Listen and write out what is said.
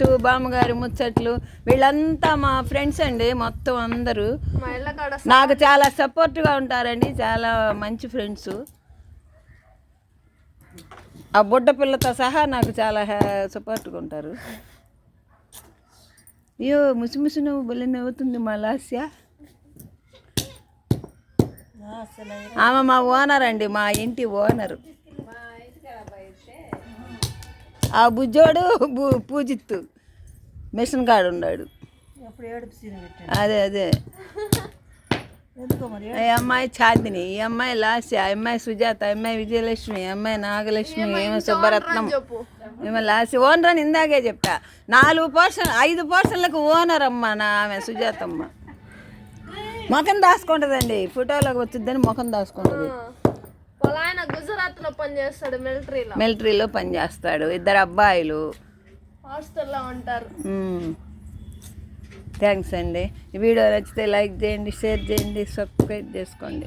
ముచ్చట్లు బామ్మగారి ముచ్చట్లు వీళ్ళంతా మా ఫ్రెండ్స్ అండి మొత్తం అందరూ. నాకు చాలా సపోర్ట్గా ఉంటారండి చాలా మంచి ఫ్రెండ్స్. ఆ బుడ్డ పిల్లతో సహా నాకు చాలా సపోర్ట్గా ఉంటారు. అయ్యో ముసి ముసి నువ్వు భలే నవ్వుతుంది మా లాస్య. ఆమె మా ఓనర్ అండి మా ఇంటి ఓనరు. ఆ బుజ్జోడు పూజిత్తు. మిషన్ కాడు ఉన్నాడు అదే అదే. ఈ అమ్మాయి చాందిని ఈ అమ్మాయి లాస్య ఈ అమ్మాయి సుజాత ఈ అమ్మాయి విజయలక్ష్మి ఈ అమ్మాయి నాగలక్ష్మి ఏమో సుబ్బరత్నం. ఏమో లాస్య ఓనర్ అని ఇందాకే చెప్పా. నాలుగు పోర్షన్ ఐదు పోర్షన్లకు ఓనర్ అమ్మ నా ఆమె సుజాతమ్మ. ముఖం దాచుకుంటుందండి. ఫోటోలోకి వచ్చిద్దని ముఖం ఆయన గుజరాత్లో పని చేస్తాడు మిలిటరీలో. మిలిటరీలో పనిచేస్తాడు ఇద్దరు అబ్బాయిలు. హాస్టల్లో ఉంటారు. థ్యాంక్స్ అండి. వీడియో నచ్చితే లైక్ చేయండి షేర్ చేయండి సబ్స్క్రైబ్ చేసుకోండి.